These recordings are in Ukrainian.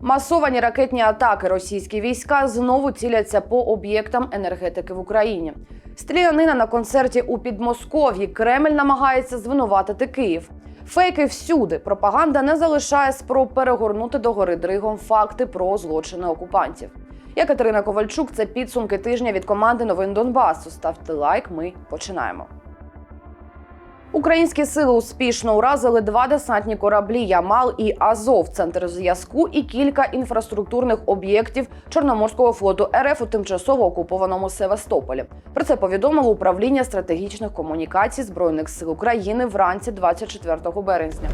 Масовані ракетні атаки російські війська знову ціляться по об'єктам енергетики в Україні. Стрілянина на концерті у Підмосков'ї Кремль намагається звинуватити Київ. Фейки всюди. Пропаганда не залишає спроб перегорнути до гори дригом факти про злочини окупантів. Я Катерина Ковальчук. Це підсумки тижня від команди новин Донбасу. Ставте лайк. Ми починаємо. Українські сили успішно уразили два десантні кораблі Ямал і Азов, центр зв'язку і кілька інфраструктурних об'єктів Чорноморського флоту РФ у тимчасово окупованому Севастополі. Про це повідомило управління стратегічних комунікацій збройних сил України вранці 24 березня.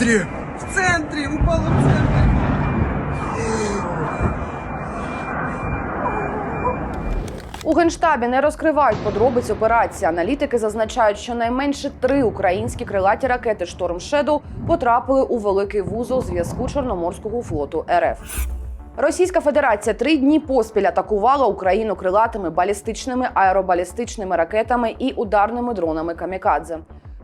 В центре! В центрі, упало в центрі. У генштабі не розкривають подробиць операції. Аналітики зазначають, що найменше три українські крилаті ракети Шторм Шедоу потрапили у великий вузол зв'язку Чорноморського флоту РФ. Російська Федерація три дні поспіль атакувала Україну крилатими балістичними аеробалістичними ракетами і ударними дронами камікадзе.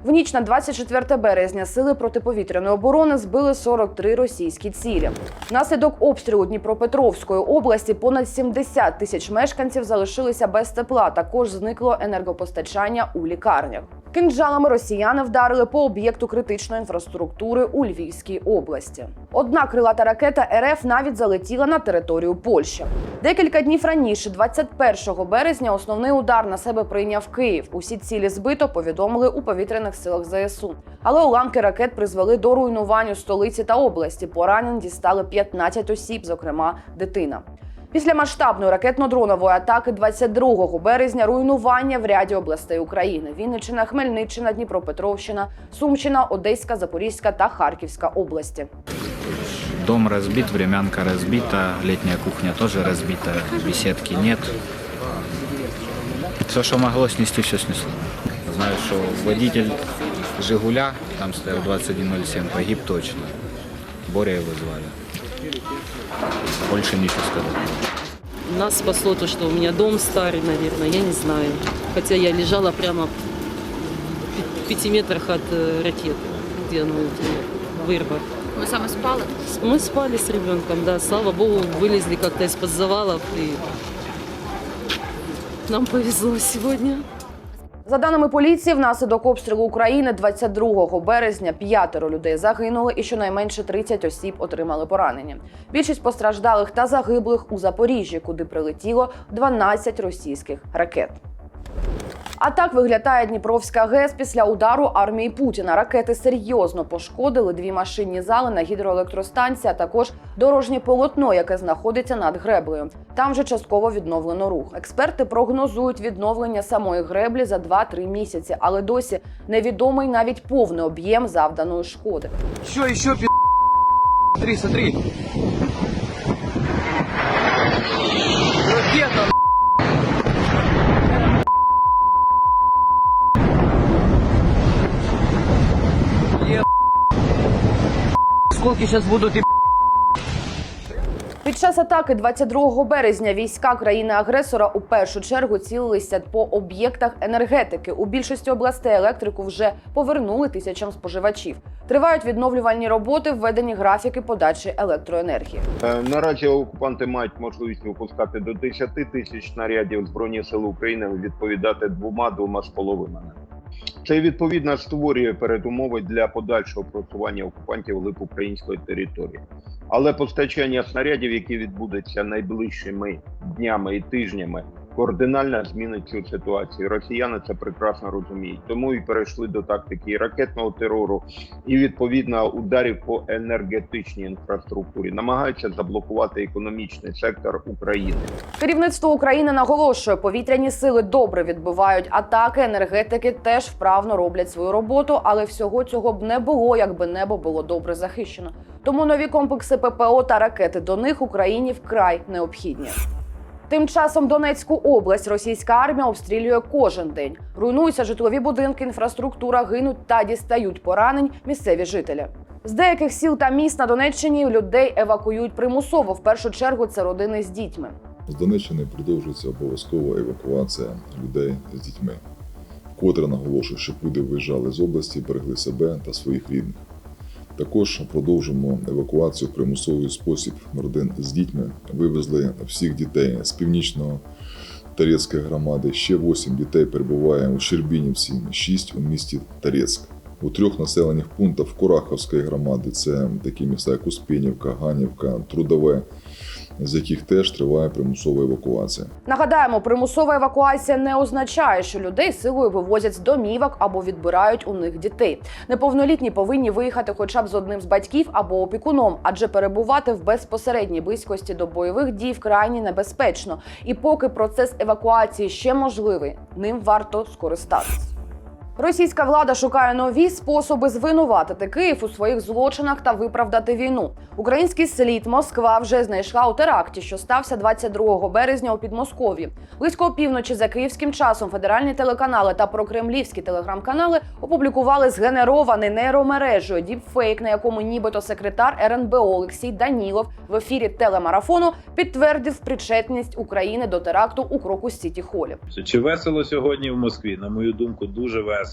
В ніч на 24 березня сили протиповітряної оборони збили 43 російські цілі. Внаслідок обстрілу Дніпропетровської області понад 70 тисяч мешканців залишилися без тепла. Також зникло енергопостачання у лікарнях. Кинджалами росіяни вдарили по об'єкту критичної інфраструктури у Львівській області. Одна крилата ракета РФ навіть залетіла на територію Польщі. Декілька днів раніше, 21 березня, основний удар на себе прийняв Київ. Усі цілі збито повідомили у повітряних силах ЗСУ. Але уламки ракет призвели до руйнування столиці та області. Поранень дістали 15 осіб, зокрема дитина. Після масштабної ракетно-дронової атаки 22 березня руйнування в ряді областей України: Вінниччина, Хмельниччина, Дніпропетровщина, Сумщина, Одеська, Запорізька та Харківська області. Дом разбит, времянка разбита, летняя кухня тоже разбита, беседки нет. Все, что могло снести, все снесло. Знаю, что водитель «Жигуля», там стоял 2107, погиб точно. Боря его звали. Больше ничего сказать. Нас спасло то, что у меня дом старый, наверное, я не знаю. Хотя я лежала прямо в пяти метрах от э, ракеты, где она улетела, вырва. Ви саме спали? Мы спали с ребенком, да, слава богу, вылезли как-то из-под завалов и нам повезло сегодня. За даними поліції, внаслідок обстрілу України 22 березня п'ятеро людей загинули і щонайменше 30 осіб отримали поранення. Більшість постраждалих та загиблих у Запоріжжі, куди прилетіло 12 російських ракет. А так виглядає Дніпровська ГЕС після удару армії Путіна. Ракети серйозно пошкодили дві машинні зали на гідроелектростанції, а також дорожнє полотно, яке знаходиться над греблею. Там вже частково відновлено рух. Експерти прогнозують відновлення самої греблі за 2-3 місяці, але досі невідомий навіть повний об'єм завданої шкоди. Еще, еще, пи***. Смотри, смотри. Ракета, Е, Сколько сейчас будут и Під час атаки 22 березня війська країни-агресора у першу чергу цілилися по об'єктах енергетики. У більшості областей електрику вже повернули тисячам споживачів. Тривають відновлювальні роботи, введені графіки подачі електроенергії. Е, Наразі окупанти мають можливість випускати до 10 тисяч снарядів. Збройні сили України відповідати двома двома з половиною. Це відповідно створює передумови для подальшого просування окупантів глиб української території. Але постачання снарядів, які відбудуться найближчими днями і тижнями, кардинально змінить цю ситуацію. Росіяни це прекрасно розуміють, тому і перейшли до тактики ракетного терору і відповідно ударів по енергетичній інфраструктурі, намагаються заблокувати економічний сектор України. Керівництво України наголошує, повітряні сили добре відбивають атаки. Енергетики теж вправно роблять свою роботу, але всього цього б не було, якби небо було добре захищено. Тому нові комплекси ППО та ракети до них Україні вкрай необхідні. Тим часом Донецьку область російська армія обстрілює кожен день. Руйнуються житлові будинки, інфраструктура, гинуть та дістають поранень місцеві жителі. З деяких сіл та міст на Донеччині людей евакуюють примусово. В першу чергу це родини з дітьми. З Донеччини продовжується обов'язкова евакуація людей з дітьми. Вкотре наголошую, щоб люди виїжджали з області, берегли себе та своїх рідних. Також продовжимо евакуацію в примусовий спосіб родин з дітьми. Вивезли всіх дітей з північного Тарецької громади. Ще 8 дітей перебуває у Щербінівці, 6 у місті Тарецьк. У трьох населених пунктах Кураховської громади це такі міста, як Успенівка, Ганівка, Трудове, з яких теж триває примусова евакуація. Нагадаємо, примусова евакуація не означає, що людей силою вивозять з домівок або відбирають у них дітей. Неповнолітні повинні виїхати хоча б з одним з батьків або опікуном, адже перебувати в безпосередній близькості до бойових дій вкрайні небезпечно. І поки процес евакуації ще можливий, ним варто скористатися. Російська влада шукає нові способи звинуватити Київ у своїх злочинах та виправдати війну. Український слід Москва вже знайшла у теракті, що стався 22 березня у Підмосков'ї. Близько опівночі за київським часом федеральні телеканали та прокремлівські телеграм-канали опублікували згенерований нейромережею діпфейк, на якому нібито секретар РНБО Олексій Данілов в ефірі телемарафону підтвердив причетність України до теракту у кроку Сіті Холі. Чи весело сьогодні в Москві? На мою думку, дуже весело.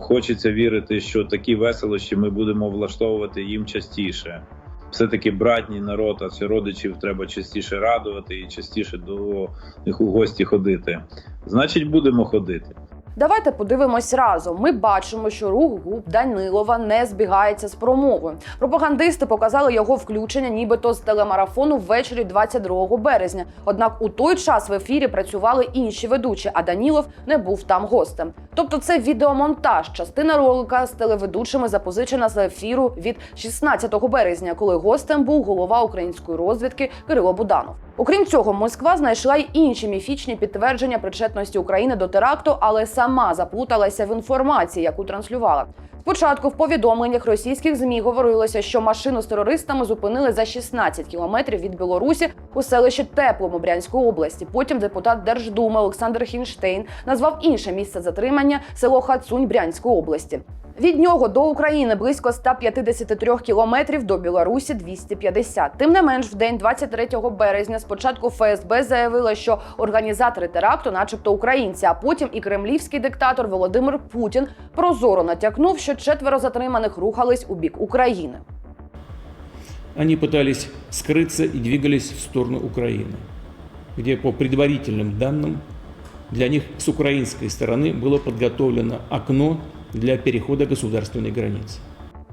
Хочеться вірити, що такі веселощі ми будемо влаштовувати їм частіше. Все-таки братній народ, а це родичів треба частіше радувати і частіше до них у гості ходити. Значить, будемо ходити. Давайте подивимось разом. Ми бачимо, що рух губ Данилова не збігається з промовою. Пропагандисти показали його включення, нібито з телемарафону ввечері 22 березня. Однак у той час в ефірі працювали інші ведучі, а Данілов не був там гостем. Тобто, це відеомонтаж, частина ролика з телеведучими запозичена з ефіру від 16 березня, коли гостем був голова української розвідки Кирило Буданов. Окрім цього, Москва знайшла й інші міфічні підтвердження причетності України до теракту, але сама заплуталася в інформації, яку транслювала. Спочатку в повідомленнях російських змі говорилося, що машину з терористами зупинили за 16 кілометрів від Білорусі у селищі Теплому Брянської області. Потім депутат Держдуми Олександр Хінштейн назвав інше місце затримання село Хацунь Брянської області. Від нього до України близько 153 кілометрів, до Білорусі 250. Тим не менш, в день 23 березня спочатку ФСБ заявила, що організатори теракту, начебто українці, а потім і кремлівський диктатор Володимир Путін прозоро натякнув, що четверо затриманих рухались у бік України. Они пытались скрыться и двигались в сторону Украины, где по предварительным данным для них с украинской стороны было подготовлено окно для перехода государственной границы.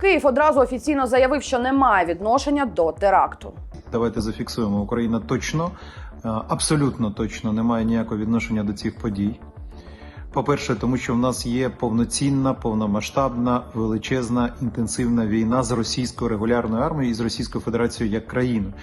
Київ одразу офіційно заявив, що не має відношення до теракту. Давайте зафіксуємо. Україна точно, е, абсолютно точно не має ніякого відношення до цих подій. По-перше, тому що в нас є повноцінна, повномасштабна, величезна, інтенсивна війна з російською регулярною армією і з Російською Федерацією як країною.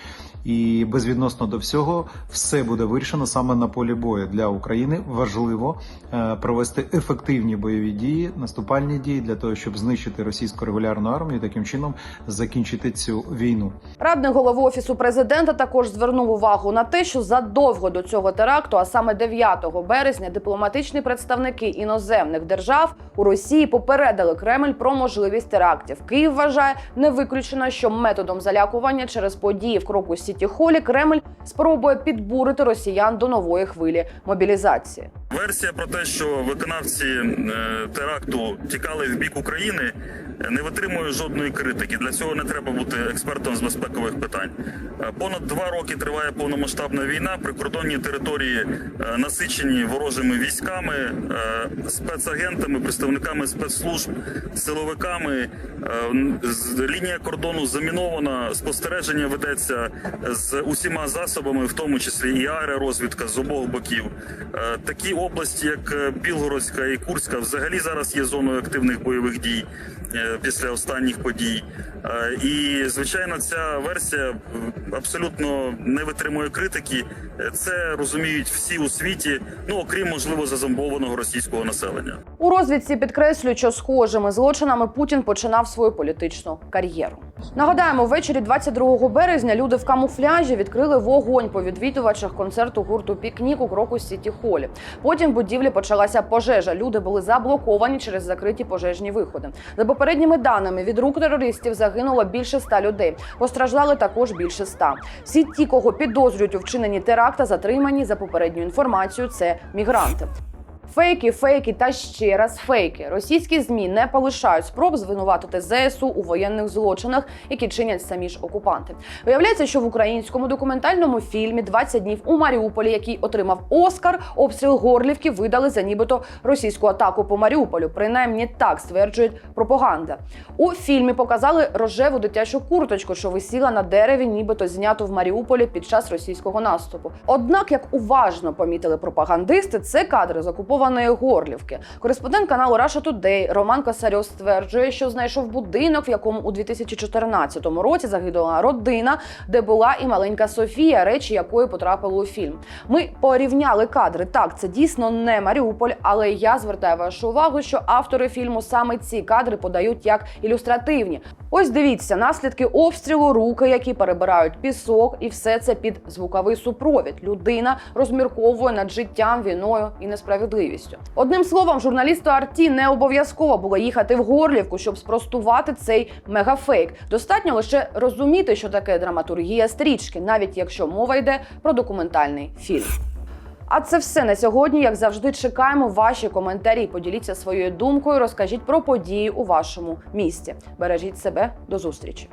І безвідносно до всього, все буде вирішено саме на полі бою для України. Важливо е, провести ефективні бойові дії, наступальні дії для того, щоб знищити російську регулярну армію, і таким чином закінчити цю війну. Радник голови офісу президента також звернув увагу на те, що задовго до цього теракту, а саме 9 березня, дипломатичні представники іноземних держав у Росії попередили Кремль про можливість терактів. Київ вважає не виключено, що методом залякування через події в кроку Сіті Холі Кремль спробує підбурити росіян до нової хвилі мобілізації. Версія про те, що виконавці е, теракту тікали в бік України, не витримує жодної критики. Для цього не треба бути експертом з безпекових питань. Е, Понад два роки триває повномасштабна війна. Прикордонні території е, насичені ворожими військами, спецагентами, представниками спецслужб, силовиками. Е, Лінія кордону замінована. Спостереження ведеться з усіма засобами, в тому числі і аеророзвідка з обох боків. Е, Такі області, як е, Білгородська і Курська, взагалі зараз є зоною активних бойових дій е, після останніх подій. Е, І звичайно, ця версія е, абсолютно не витримує критики. Е, Це розуміють всі у світі, ну окрім можливо зазомбованого мільйонів російського населення. У розвідці підкреслюють, що схожими злочинами Путін починав свою політичну кар'єру. Нагадаємо, ввечері 22 березня люди в камуфляжі відкрили вогонь по відвідувачах концерту гурту Пікнік у кроку Сіті Холі. Потім в будівлі почалася пожежа. Люди були заблоковані через закриті пожежні виходи. За попередніми даними від рук терористів загинуло більше ста людей. Постраждали також більше ста. Всі ті, кого підозрюють у вчиненні теракта, затримані за попередньою інформацією. Це мігранти. Фейки, фейки та ще раз фейки. Російські змі не полишають спроб звинуватити ЗСУ у воєнних злочинах, які чинять самі ж окупанти. Виявляється, що в українському документальному фільмі «20 днів у Маріуполі, який отримав Оскар, обстріл Горлівки видали за нібито російську атаку по Маріуполю. Принаймні так стверджують пропаганда. У фільмі показали рожеву дитячу курточку, що висіла на дереві, нібито зняту в Маріуполі під час російського наступу. Однак, як уважно помітили пропагандисти, це кадри з окупованої Горлівки. Кореспондент каналу Russia Today Роман Косарьов стверджує, що знайшов будинок, в якому у 2014 році загинула родина, де була і маленька Софія, речі якої потрапили у фільм. Ми порівняли кадри. Так, це дійсно не Маріуполь, але я звертаю вашу увагу, що автори фільму саме ці кадри подають як ілюстративні. Ось дивіться, наслідки обстрілу, руки, які перебирають пісок, і все це під звуковий супровід. Людина розмірковує над життям, війною і несправедливістю. Одним словом, журналісту Арті не обов'язково було їхати в Горлівку, щоб спростувати цей мегафейк. Достатньо лише розуміти, що таке драматургія стрічки, навіть якщо мова йде про документальний фільм. А це все на сьогодні. Як завжди, чекаємо ваші коментарі. Поділіться своєю думкою, розкажіть про події у вашому місті. Бережіть себе до зустрічі.